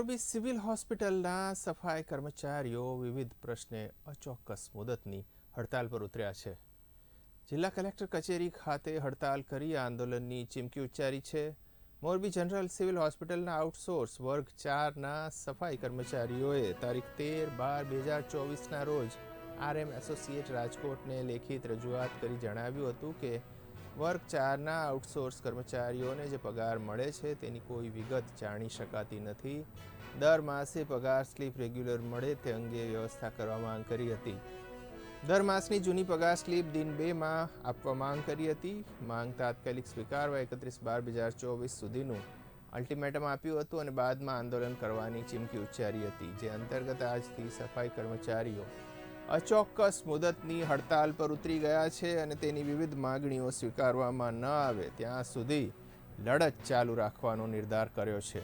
Morbi civil હોસ્પિટલના સફાઈ કર્મચારીઓ વિવિધ પ્રશ્ને અચોક્કસ મુદતની હડતાલ પર ઉતર્યા છે જિલ્લા કલેક્ટર કચેરી ખાતે હડતાલ કરી આંદોલનની ચીમકી ઉચ્ચારી છે મોરબી જનરલ સિવિલ હોસ્પિટલના આઉટસોર્સ વર્ગ ચારના સફાઈ કર્મચારીઓએ તારીખ તેર બાર બે હજાર ચોવીસના રોજ આરએમ એસોસિએટ રાજકોટને લેખિત રજૂઆત કરી જણાવ્યું હતું કે વર્ગ ચારના આઉટસોર્સ કર્મચારીઓને જે પગાર મળે છે તેની કોઈ વિગત જાણી શકાતી નથી. દર માસે પગાર સ્લીપ રેગ્યુલર મળે તે અંગે વ્યવસ્થા કરવા માંગ કરી હતી. દર માસની જૂની પગાર સ્લીપ દિન બેમાં આપવા માંગ કરી હતી. માંગ તાત્કાલિક સ્વીકારવા એકત્રીસ બાર બે હજાર ચોવીસ સુધીનું અલ્ટિમેટમ આપ્યું હતું અને બાદમાં આંદોલન કરવાની ચીમકી ઉચ્ચારી હતી, જે અંતર્ગત આજથી સફાઈ કર્મચારીઓ અચોક્કસ મુદતની હડતાલ પર ઉતરી ગયા છે અને તેની વિવિધ માગણીઓ સ્વીકારવામાં ન આવે ત્યાં સુધી લડત ચાલુ રાખવાનો નિર્ધાર કર્યો છે.